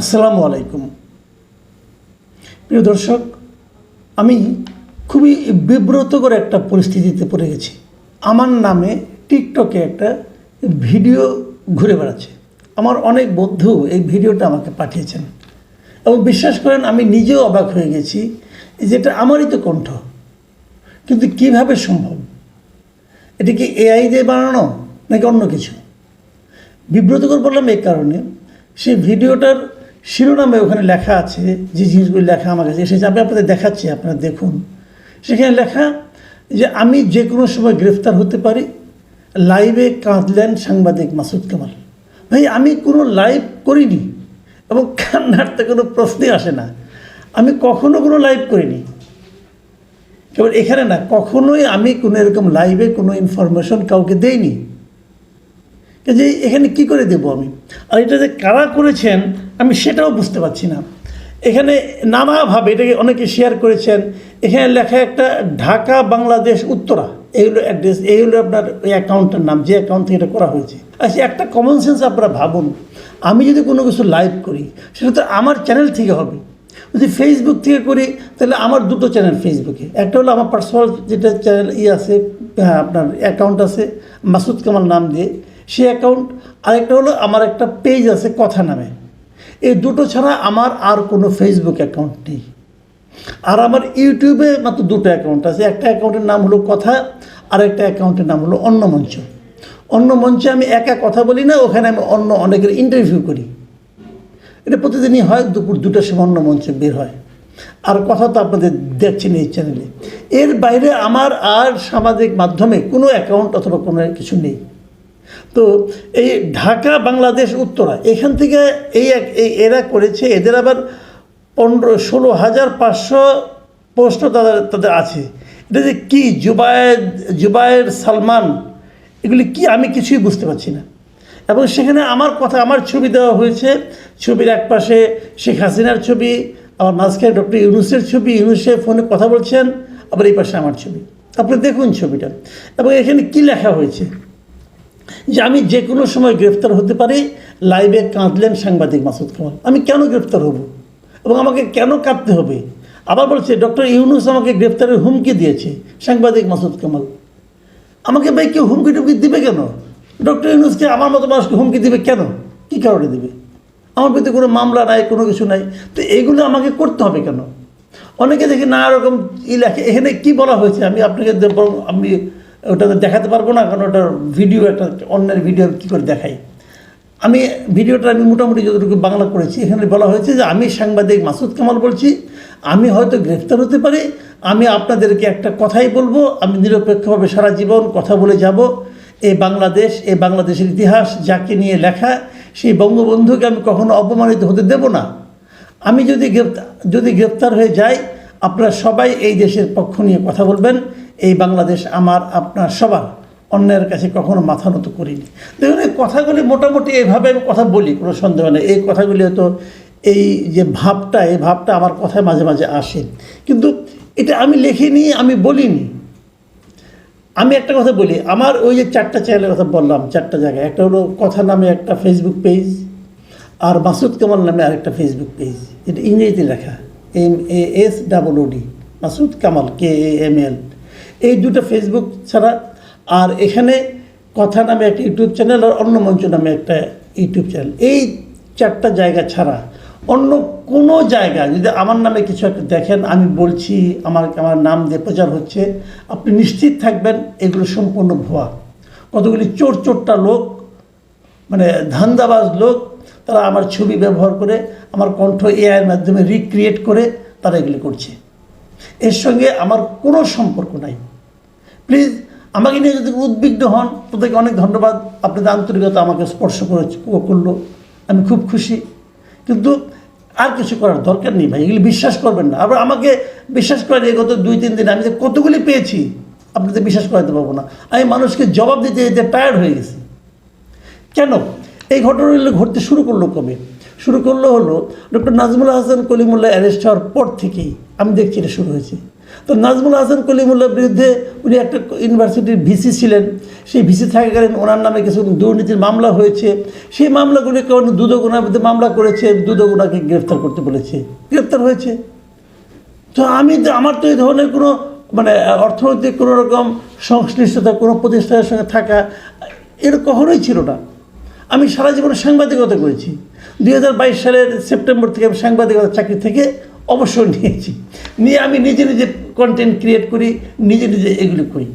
আসসালামু আলাইকুম। প্রিয় দর্শক, আমি খুবই বিব্রতকর একটা পরিস্থিতিতে পড়ে গেছি। আমার নামে টিকটকে একটা ভিডিও ঘুরে বেড়াচ্ছে। আমার অনেক বন্ধু এই ভিডিওটা আমাকে পাঠিয়েছেন। এবং বিশ্বাস করেন, আমি নিজেও অবাক হয়ে গেছি যেটা আমারই তো কণ্ঠ। কিন্তু কীভাবে সম্ভব? এটা কি এআই দিয়ে বানানো, নাকি অন্য কিছু? বিব্রতকর বললাম এই কারণে। সেই ভিডিওটার শিরোনামে ওখানে লেখা আছে যে জিনিসগুলি লেখা আমার কাছে এসেছে। আমি আপনাদের দেখাচ্ছি, আপনারা দেখুন। সেখানে লেখা যে আমি যে কোনো সময় গ্রেফতার হতে পারি, লাইভে কাঁদলেন সাংবাদিক মাসুদ কামাল। ভাই, আমি কোনো লাইভ করিনি এবং কান্নার তো কোনো প্রশ্নই আসে না। আমি কখনো কোনো লাইভ করিনি। কেবল এখানে না, কখনোই আমি কোনো এরকম লাইভে কোনো ইনফরমেশন কাউকে দেইনি। যে এখানে কি করে দেব আমি? আর এটা যে কারা করেছেন আমি সেটাও বুঝতে পারছি না। এখানে নানাভাবে এটাকে অনেকে শেয়ার করেছেন। এখানে লেখা একটা ঢাকা বাংলাদেশ উত্তরা। এই হলো অ্যাড্রেস এই হলো আপনার ওই অ্যাকাউন্টের নাম যে অ্যাকাউন্ট থেকে এটা করা হয়েছে। আচ্ছা একটা কমন সেন্স আপনারা ভাবুন। আমি যদি কোনো কিছু লাইভ করি সেটা তো আমার চ্যানেল থেকে হবে। যদি ফেসবুক থেকে করি তাহলে আমার দুটো চ্যানেল ফেসবুকে একটা হলো আমার পার্সোনাল যেটা চ্যানেল ই আছে হ্যাঁ, আপনার অ্যাকাউন্ট আছে মাসুদ কামাল নাম দিয়ে। সেই অ্যাকাউন্ট আরেকটা হলো আমার একটা পেজ আছে কথা নামে। এই দুটো ছাড়া আমার আর কোনো ফেসবুক অ্যাকাউন্ট নেই। আর আমার ইউটিউবে মাত্র দুটো অ্যাকাউন্ট আছে। একটা অ্যাকাউন্টের নাম হলো কথা, আর একটা অ্যাকাউন্টের নাম হলো অন্য মঞ্চ। অন্য মঞ্চে আমি একা কথা বলি না, ওখানে আমি অন্য অনেকের ইন্টারভিউ করি। এটা প্রতিদিনই হয়, দুপুর দুটোর সময় অন্য মঞ্চে বের হয়। আর কথা তো আপনাদের দেখছেন এই চ্যানেলে এর বাইরে আমার আর সামাজিক মাধ্যমে কোনো অ্যাকাউন্ট অথবা কোনো কিছু নেই। তো এই ঢাকা, বাংলাদেশ, উত্তরা, এখান থেকে এই এক এরা করেছে, এদের আবার পনেরো, ষোলো হাজার পাঁচশো পোস্ট তাদের তাদের আছে। এটা যে কী জুবায়ের জুবায়ের সালমান, এগুলি কি আমি কিছুই বুঝতে পারছি না। এবং সেখানে আমার কথা, আমার ছবি দেওয়া হয়েছে, ছবির এক পাশে শেখ হাসিনার ছবি, আবার মাঝখানে ডক্টর ইউনুসের ছবি, ইউনুসে ফোনে কথা বলছেন, আবার এই পাশে আমার ছবি। আপনি দেখুন ছবিটা। এবং এখানে কি লেখা হয়েছে? যে আমি যে কোনো সময় গ্রেফতার হতে পারি, লাইভে কাঁদলেন সাংবাদিক মাসুদ কামাল। আমি কেন গ্রেফতার হব? এবং আমাকে কেন কাঁদতে হবে? আবার বলছে, ডক্টর ইউনুস আমাকে গ্রেফতারের হুমকি দিয়েছে। সাংবাদিক মাসুদ কামাল। আমাকে ভাই কেউ হুমকি টুমকি দিবে কেন? ডক্টর ইউনুসকে আমার মতো মানুষকে হুমকি দিবে কেন? কী কারণে দিবে? আমার প্রতি কোনো মামলা নাই, কোনো কিছু নাই। তো এইগুলো আমাকে করতে হবে কেন? অনেকে দেখি নানা রকম ই লেখে। এখানে কি বলা হয়েছে? আমি আপনাকে আমি ওটা তো দেখাতে পারব না, কারণ ওটার ভিডিও একটা অন্যের ভিডিও কী করে দেখাই? আমি ভিডিওটা আমি মোটামুটি যতটুকু বাংলা করেছি এখানে বলা হয়েছে যে আমি সাংবাদিক মাসুদ কামাল বলছি, আমি হয়তো গ্রেফতার হতে পারি, আমি আপনাদেরকে একটা কথাই বলব, আমি নিরপেক্ষভাবে সারা জীবন কথা বলে যাব এই বাংলাদেশ এই বাংলাদেশের ইতিহাস, যাকে নিয়ে লেখা, সেই বঙ্গবন্ধুকে আমি কখনো অপমানিত হতে দেব না। আমি যদি গ্রেপ্তার যদি গ্রেপ্তার হয়ে যাই, আপনারা সবাই এই দেশের পক্ষ নিয়ে কথা বলবেন এই বাংলাদেশ আমার, আপনার, সবার। অন্যের কাছে কখনো মাথা নত করিনি। দেখুন, এই কথাগুলি মোটামুটি এইভাবে আমি কথা বলি, কোনো সন্দেহ নেই। এই কথাগুলি হয়তো এই যে ভাবটা, এই ভাবটা আমার কথায় মাঝে মাঝে আসে। কিন্তু এটা আমি লিখিনি, আমি বলিনি। আমি একটা কথা বলি, আমার ওই যে চারটা চ্যানেলের কথা বললাম, চারটা জায়গায়। একটা হলো কথা নামে একটা ফেসবুক পেজ আর মাসুদ কামাল নামে আরেকটা ফেসবুক পেজ এটা ইংরেজিতে লেখা M A S double OD Masud Kamal K A M L এই দুটো ফেসবুক ছাড়া। আর এখানে কথা নামে একটা ইউটিউব চ্যানেল আর অন্য মঞ্চ নামে একটা ইউটিউব চ্যানেল এই চারটা জায়গা ছাড়া অন্য কোনো জায়গা, যদি আমার নামে কিছু একটা দেখেন, আমি বলছি, আমার আমার নাম দিয়ে প্রচার হচ্ছে, আপনি নিশ্চিত থাকবেন এগুলো সম্পূর্ণ ভুয়া। কতগুলি চোর চোরটা লোক মানে ধান্দাবাজ লোক, তারা আমার ছবি ব্যবহার করে, আমার কণ্ঠ এআইয়ের মাধ্যমে রিক্রিয়েট করে তারা এগুলি করছে। এর সঙ্গে আমার কোনো সম্পর্ক নাই। প্লিজ, আমাকে নিয়ে যদি উদ্বিগ্ন হন, তাদেরকে অনেক ধন্যবাদ। আপনাদের আন্তরিকতা আমাকে স্পর্শ করে করল, আমি খুব খুশি। কিন্তু আর কিছু করার দরকার নেই ভাই, এগুলি বিশ্বাস করবেন না। আবার আমাকে বিশ্বাস করেন, এই গত দুই, তিন দিন আমি যে কতগুলি পেয়েছি, আপনাদের বিশ্বাস করাতে পারব না। আমি মানুষকে জবাব দিতে দিতে টায়ার্ড হয়ে গেছি। কেন? এই ঘটনাগুলো ঘটতে শুরু করল কবে? শুরু করল হলো, ডক্টর নাজমুল হাসান কলিমুল্লাহ অ্যারেস্ট হওয়ার পর থেকেই। আমি দেখছি এটা শুরু হয়েছে। তো নাজমুল হাসান কলিমুল্লার বিরুদ্ধে উনি একটা ইউনিভার্সিটির ভিসি ছিলেন। সেই ভিসি থাকাকালীন ওনার নামে কিছু দুর্নীতির মামলা হয়েছে। সেই মামলাগুলি কারণ দুদগুনার বিরুদ্ধে মামলা করেছে দুদগুনাকে গ্রেফতার করতে বলেছে। গ্রেফতার হয়েছে। তো আমি আমার তো এই ধরনের কোনো মানে অর্থনৈতিক কোনো রকম সংশ্লিষ্টতা, কোনো প্রতিষ্ঠানের সঙ্গে থাকা এর কখনোই ছিল না। আমি সারা জীবনে সাংবাদিকতা করেছি। দুই হাজার বাইশ সালের সেপ্টেম্বর থেকে আমি সাংবাদিকতা চাকরি থেকে অবসর নিয়েছি। নিয়ে আমি নিজে নিজে কন্টেন্ট ক্রিয়েট করি, নিজে নিজে এগুলো করি।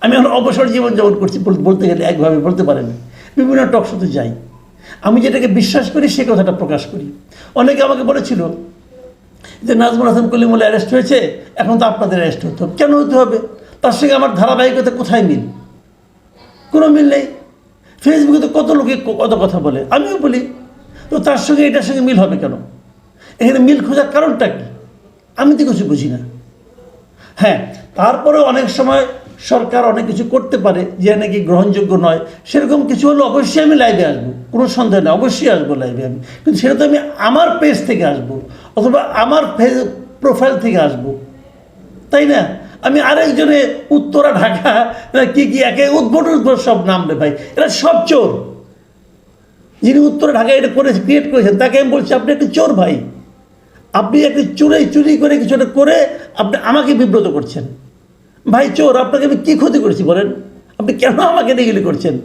আমি এখন অবসর জীবন যাপন করছি বল- বলতে গেলে একভাবে, বলতে পারেন। বিভিন্ন টক শোতে যাই। আমি যেটাকে বিশ্বাস করি, সে কথাটা প্রকাশ করি। অনেকে আমাকে বলেছিল যে, নাজমুল হাসান কলিমুল্লা অ্যারেস্ট হয়েছে, এখন তো আপনাদের অ্যারেস্ট হতে হবে। কেন হতে হবে? তার সঙ্গে আমার ধারাবাহিকতা কোথায় মিল? কোনো মিল নেই। ফেসবুকে তো কত লোকে কত কথা বলে। আমিও বলি, তো তার সঙ্গে এটার সঙ্গে মিল হবে কেন? এখানে মিল খোঁজার কারণটা কি? আমি তো কিছু বুঝি না। হ্যাঁ তারপরে অনেক সময় সরকার অনেক কিছু করতে পারে, যে নাকি গ্রহণযোগ্য নয়। সেরকম কিছু হলে অবশ্যই আমি লাইভে আসব, কোনো সন্দেহ নেই, অবশ্যই আসব লাইভে আমি। কিন্তু সেটা তো আমি আমার পেজ থেকে আসব, অথবা আমার ফেস প্রোফাইল থেকে আসব। তাই না? আমি আরেকজনে উত্তরা, ঢাকা কি কি একে উদ্ভট সব নাম রে ভাই, এরা সব চোর। যিনি উত্তরা, ঢাকা এটা করে ক্রিয়েট করেছেন, তাকে আমি বলছি, আপনি একটি চোর ভাই। আপনি একটি চুরি চুরি করে কিছু একটা করে আপনি আমাকে বিব্রত করছেন। ভাই চোর, আপনাকে আমি কী ক্ষতি করেছি বলেন? আপনি কেন আমাকে নেগেলি করছেন?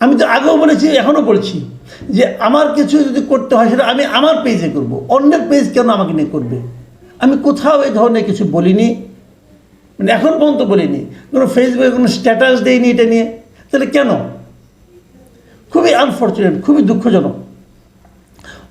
আমি তো আগেও বলেছি, এখনও বলছি যে আমার কিছু যদি করতে হয় সেটা আমি আমার পেজে করব। অন্যের পেজ কেন আমাকে নিয়ে করবে? আমি কোথাও এই ধরনের কিছু বলিনি। মানে এখন পর্যন্ত বলিনি। কোনো ফেসবুকে কোনো স্ট্যাটাস দেয়নি এটা নিয়ে। তাহলে কেন? খুবই আনফর্চুনেট খুবই দুঃখজনক।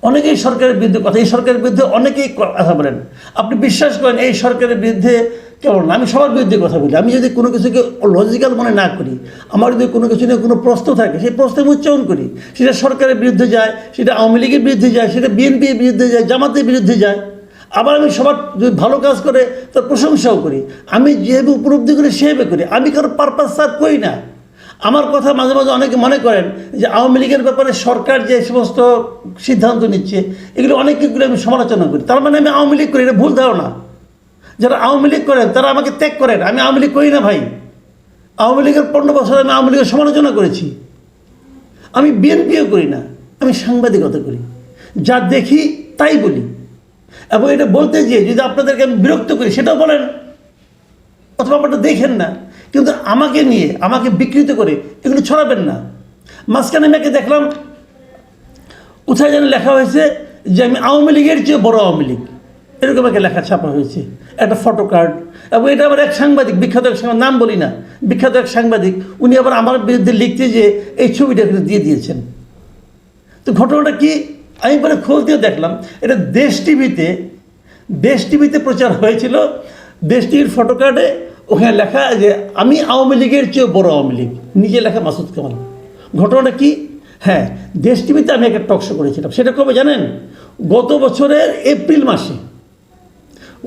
অনেকেই সরকারের বিরুদ্ধে কথা, এই সরকারের বিরুদ্ধে অনেকেই কথা বলেন। আপনি বিশ্বাস করেন এই সরকারের বিরুদ্ধে কেবল না, আমি সবার বিরুদ্ধে কথা বলি। আমি যদি কোনো কিছুকে লজিক্যাল মনে না করি, আমার যদি কোনো কিছু নিয়ে কোনো প্রশ্ন থাকে, সেই প্রশ্ন আমি উচ্চারণ করি। সেটা সরকারের বিরুদ্ধে যায়, সেটা আওয়ামী লীগের বিরুদ্ধে যায়, সেটা বিএনপির বিরুদ্ধে যায়, জামাতের বিরুদ্ধে যায়। আবার আমি সবার যদি ভালো কাজ করে, তার প্রশংসাও করি। আমি যেভাবে উপলব্ধি করি, সেভাবে করি। আমি কারও পারপাস সার্ভ করি না। আমার কথা মাঝে মাঝে অনেকে মনে করেন যে আওয়ামী লীগের ব্যাপারে সরকার যে সমস্ত সিদ্ধান্ত নিচ্ছে, এগুলো অনেকগুলো আমি সমালোচনা করি। তার মানে আমি আওয়ামী লীগ করি, এটা ভুল ধারণা। যারা আওয়ামী লীগ করেন, তারা আমাকে ত্যাগ করেন। আমি আওয়ামী লীগ করি না ভাই। আওয়ামী লীগের পনেরো বছর আমি আওয়ামী লীগের সমালোচনা করেছি। আমি বিএনপিও করি না, আমি সাংবাদিকতা করি। যা দেখি তাই বলি। এবং এটা বলতে গিয়ে যদি আপনাদেরকে আমি বিরক্ত করি, সেটাও বলেন। অথবা আপনারা দেখেন না। কিন্তু আমাকে নিয়ে, আমাকে বিকৃত করে এগুলো ছড়াবেন না। মাঝখানে আমি একে দেখলাম, কোথায় যেন লেখা হয়েছে যে আমি আওয়ামী লীগের চেয়ে বড় আওয়ামী লীগ। এরকম একটা লেখা ছাপা হয়েছে। একটা ফটো কার্ড এবং এটা আবার এক সাংবাদিক, বিখ্যাত এক সাংবাদিক, নাম বলি না, বিখ্যাত এক সাংবাদিক, উনি আবার আমার বিরুদ্ধে লিখতে যে এই ছবিটা দিয়ে দিয়েছেন। তো ঘটনাটা কি? আমি পরে দিয়ে দেখলাম, এটা দেশ টিভিতে দেশ টিভিতে প্রচার হয়েছিল। দেশ টিভির ফটো কার্ডে ওখানে লেখা যে, আমি আওয়ামী লীগের চেয়ে বড় আওয়ামী লীগ। নিজে লেখা মাসুদ কামাল। ঘটনাটা কি? হ্যাঁ দেশ টিভিতে আমি একটা টকশো করেছিলাম। সেটা কবে জানেন? গত বছরের এপ্রিল মাসে।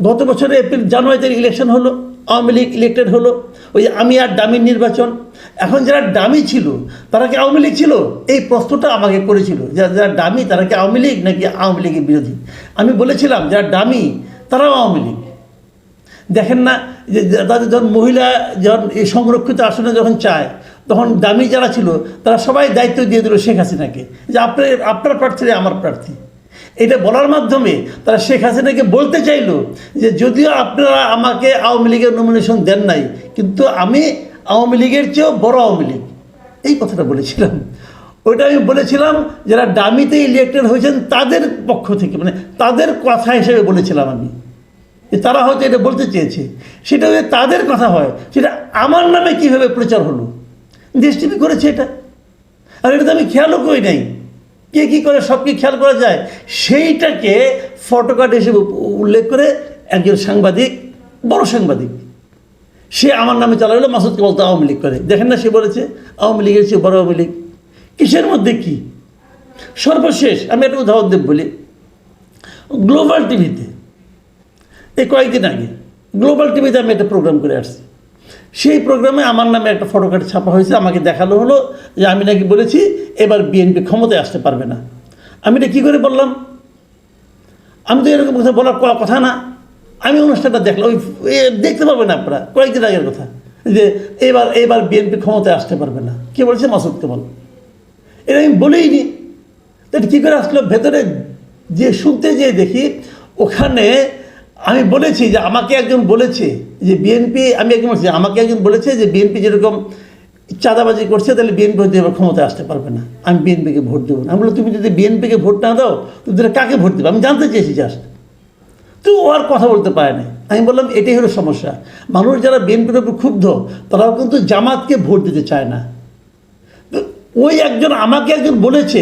গত বছরে এপ্রিল, জানুয়ারিতে ইলেকশন হলো, আওয়ামী লীগ ইলেক্টেড হলো। ওই আমি আর ডামির নির্বাচন। এখন যারা ডামি ছিল, তারা কি আওয়ামী লীগ ছিল? এই প্রশ্নটা আমাকে করেছিল। যারা যারা ডামি, তারা কি আওয়ামী লীগ নাকি আওয়ামী লীগের বিরোধী? আমি বলেছিলাম, যারা ডামি, তারাও আওয়ামী লীগ। দেখেন না, যে তাদের যখন মহিলা যখন এই সংরক্ষিত আসনে যখন চায়, তখন দামি যারা ছিল, তারা সবাই দায়িত্ব দিয়ে দিল শেখ হাসিনাকে। যে আপনার আপনার প্রার্থী আমার প্রার্থী। এটা বলার মাধ্যমে তারা শেখ হাসিনাকে বলতে চাইলো যে, যদিও আপনারা আমাকে আওয়ামী লীগের নমিনেশন দেন নাই, কিন্তু আমি আওয়ামী লীগের চেয়েও বড় আওয়ামী লীগ। এই কথাটা বলেছিলাম। ওইটা আমি বলেছিলাম, যারা ডামিতে ইলেক্টেড হয়েছেন, তাদের পক্ষ থেকে মানে তাদের কথা হিসেবে বলেছিলাম আমি। তারা হয়তো এটা বলতে চেয়েছে। সেটা যদি তাদের কথা হয়, সেটা আমার নামে কীভাবে প্রচার হলো? দেশ টিভি করেছে এটা। আর এটা তো আমি খেয়ালও করি নাই। কে কী করে সব কি খেয়াল করা যায়? সেইটাকে ফটো কার্ড হিসেবে উল্লেখ করে একজন সাংবাদিক, বড় সাংবাদিক, সে আমার নামে চালালো মাসুদকে বলতো আওয়ামী লীগ করে। দেখেন না সে বলেছে, আওয়ামী লীগের চেয়ে বড় আওয়ামী লীগ। কিসের মধ্যে কি? সর্বশেষ, আমি একটা উদাহরণ দেব বলি। গ্লোবাল টিভিতে এই কয়েকদিন আগে গ্লোবাল টিভিতে আমি একটা প্রোগ্রাম করে আসছি। সেই প্রোগ্রামে আমার নামে একটা ফটো কার্ড ছাপা হয়েছে, আমাকে দেখানো হলো যে আমি নাকি বলেছি এবার বিএনপি ক্ষমতায় আসতে পারবে না। আমি এটা কী করে বললাম? আমি তো এরকম কথা বলার কথা না। আমি অনুষ্ঠানটা দেখলাম, ওই দেখতে পারবেন আপনারা, কয়েকদিন আগের কথা, যে এবার এবার বিএনপি ক্ষমতায় আসতে পারবে না। কে বলছে? মাসুদ কেমন এটা আমি বলেইনি তো এটা কী করে আসলো? ভেতরে যে শুনতে যেয়ে দেখি, ওখানে আমি বলেছি যে আমাকে একজন বলেছে যে বিএনপি আমি একজন বলছি আমাকে একজন বলেছে যে বিএনপি যেরকম চাঁদাবাজি করছে, তাহলে বিএনপি হয়তো এবার ক্ষমতায় আসতে পারবে না। আমি বিএনপিকে ভোট দেবো না। আমি বললাম, তুমি যদি বিএনপিকে ভোট না দাও, তুমি তাহলে কাকে ভোট দেবে? আমি জানতে চেয়েছি জাস্ট তো ও আর কথা বলতে পারে না আমি বললাম, এটাই হলো সমস্যা। মানুষ যারা বিএনপির উপর ক্ষুব্ধ, তারাও কিন্তু জামাতকে ভোট দিতে চায় না। ওই একজন আমাকে একজন বলেছে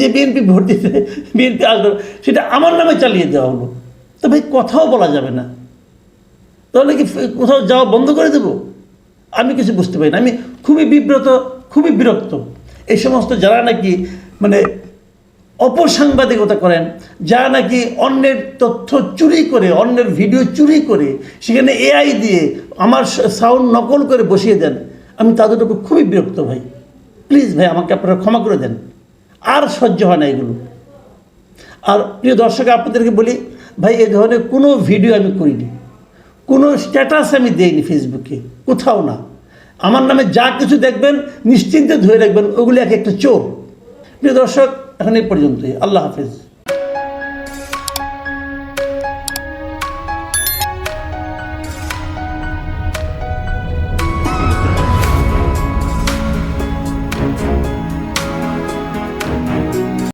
যে বিএনপি ভোট দিতে বিএনপি আসবে সেটা আমার নামে চালিয়ে দেওয়া হলো। তো ভাই কথাও বলা যাবে না। তাহলে কি কোথাও যাওয়া বন্ধ করে দেবো? আমি কিছু বুঝতে পারি না। আমি খুবই বিব্রত, খুবই বিরক্ত। এই সমস্ত যারা নাকি মানে অপসাংবাদিকতা করেন, যারা নাকি অন্যের তথ্য চুরি করে, অন্যের ভিডিও চুরি করে, সেখানে এআই দিয়ে আমার সাউন্ড নকল করে বসিয়ে দেন, আমি তাদের উপর খুবই বিরক্ত ভাই। প্লিজ ভাই, আমাকে আপনারা ক্ষমা করে দেন। আর সহ্য হয় না এগুলো। আর প্রিয় দর্শক, আপনাদেরকে বলি ভাই, এ ধরনের কোনো ভিডিও আমি করিনি। কোনো স্ট্যাটাস আমি দেইনি ফেসবুকে কোথাও না। আমার নামে যা কিছু দেখবেন, নিশ্চিন্তে ধরে রাখবেন, ওগুলি এক একটা চোর। প্রিয় দর্শক, এখন এই পর্যন্তই। আল্লাহ হাফেজ।